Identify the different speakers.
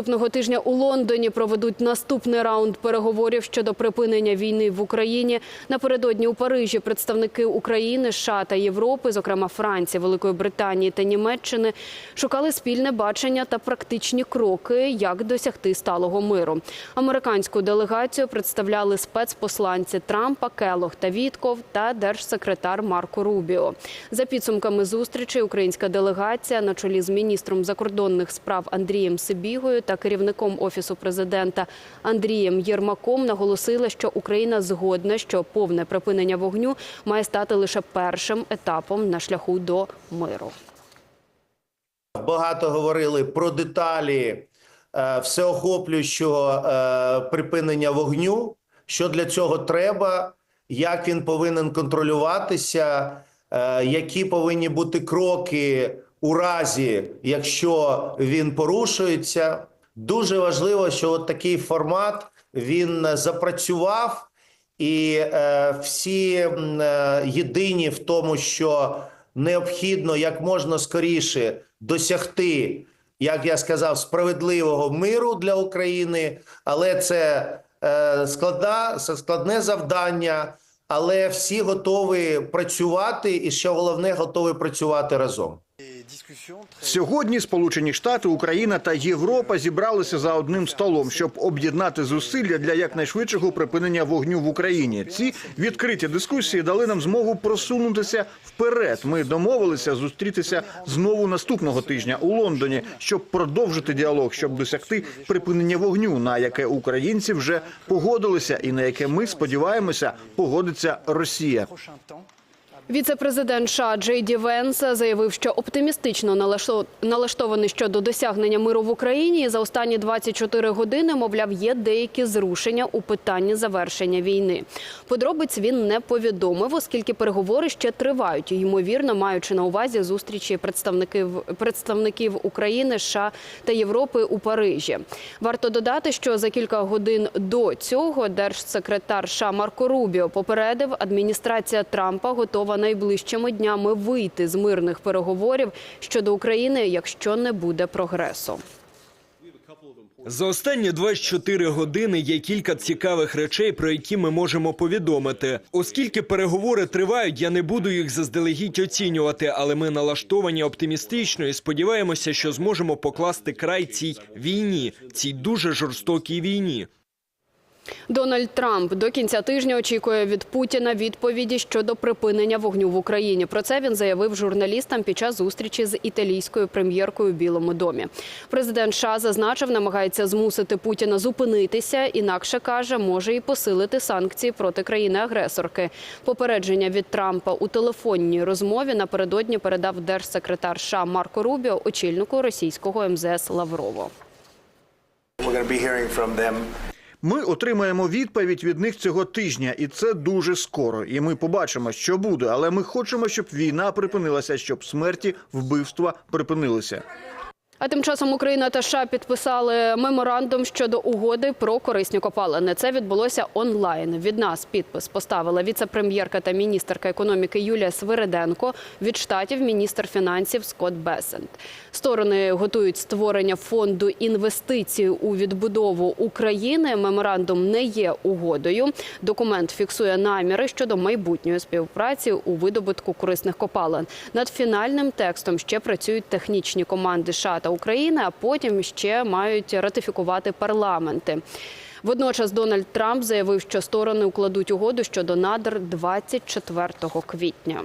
Speaker 1: Наступного тижня у Лондоні проведуть наступний раунд переговорів щодо припинення війни в Україні. Напередодні у Парижі представники України, США та Європи, зокрема Франції, Великої Британії та Німеччини, шукали спільне бачення та практичні кроки, як досягти сталого миру. Американську делегацію представляли спецпосланці Трампа, Келох та Вітков та держсекретар Марко Рубіо. За підсумками зустрічі, українська делегація на чолі з міністром закордонних справ Андрієм Сибігою та керівником офісу президента Андрієм Єрмаком наголосили, що Україна згодна, що повне припинення вогню має стати лише першим етапом на шляху до миру.
Speaker 2: Багато говорили про деталі е, всеохоплюючого е, припинення вогню. Що для цього треба, як він повинен контролюватися, е, які повинні бути кроки у разі, якщо він порушується. Дуже важливо, що от такий формат він запрацював, і е, всі е, єдині в тому, що необхідно як можна скоріше досягти, як я сказав, справедливого миру для України, але це е, складна, складне завдання. Але всі готові працювати, і що головне, готові працювати разом.
Speaker 3: Сьогодні Сполучені Штати, Україна та Європа зібралися за одним столом, щоб об'єднати зусилля для якнайшвидшого припинення вогню в Україні. Ці відкриті дискусії дали нам змогу просунутися вперед. Ми домовилися зустрітися знову наступного тижня у Лондоні, щоб продовжити діалог, щоб досягти припинення вогню, на яке українці вже погодилися, і на яке ми сподіваємося погодиться Росія.
Speaker 1: Віце-президент США Джей Венс заявив, що оптимістично налашто- налаштований щодо досягнення миру в Україні. За останні 24 години, мовляв, є деякі зрушення у питанні завершення війни. Подробиць він не повідомив, оскільки переговори ще тривають. Ймовірно, маючи на увазі зустрічі представників представників України, США та Європи у Парижі. Варто додати, що за кілька годин до цього держсекретар США Марко Рубіо попередив, адміністрація Трампа готова найближчими днями вийти з мирних переговорів щодо України, якщо не буде прогресу.
Speaker 4: За останні 24 години є кілька цікавих речей, про які ми можемо повідомити. Оскільки переговори тривають, я не буду їх заздалегідь оцінювати, але ми налаштовані оптимістично і сподіваємося, що зможемо покласти край цій війні, цій дуже жорстокій війні.
Speaker 1: Дональд Трамп до кінця тижня очікує від Путіна відповіді щодо припинення вогню в Україні. Про це він заявив журналістам під час зустрічі з італійською прем'єркою у Білому домі. Президент США зазначив, намагається змусити Путіна зупинитися. Інакше каже, може і посилити санкції проти країни-агресорки. Попередження від Трампа у телефонній розмові напередодні передав держсекретар США Марко Рубіо очільнику російського МЗС Лаврову.
Speaker 3: Ми отримаємо відповідь від них цього тижня, і це дуже скоро. І ми побачимо, що буде. Але ми хочемо, щоб війна припинилася, щоб смерті, вбивства припинилися.
Speaker 1: А тим часом Україна та США підписали меморандум щодо угоди про корисні копалини. Це відбулося онлайн. Від нас підпис поставила віце-прем'єрка та міністерка економіки Юлія Свириденко. Від штатів міністр фінансів Скотт Бесент. Сторони готують створення фонду інвестицій у відбудову України. Меморандум не є угодою. Документ фіксує наміри щодо майбутньої співпраці у видобутку корисних копалин. Над фінальним текстом ще працюють технічні команди США та України, а потім ще мають ратифікувати парламенти. Водночас Дональд Трамп заявив, що сторони укладуть угоду щодо надр 24 квітня.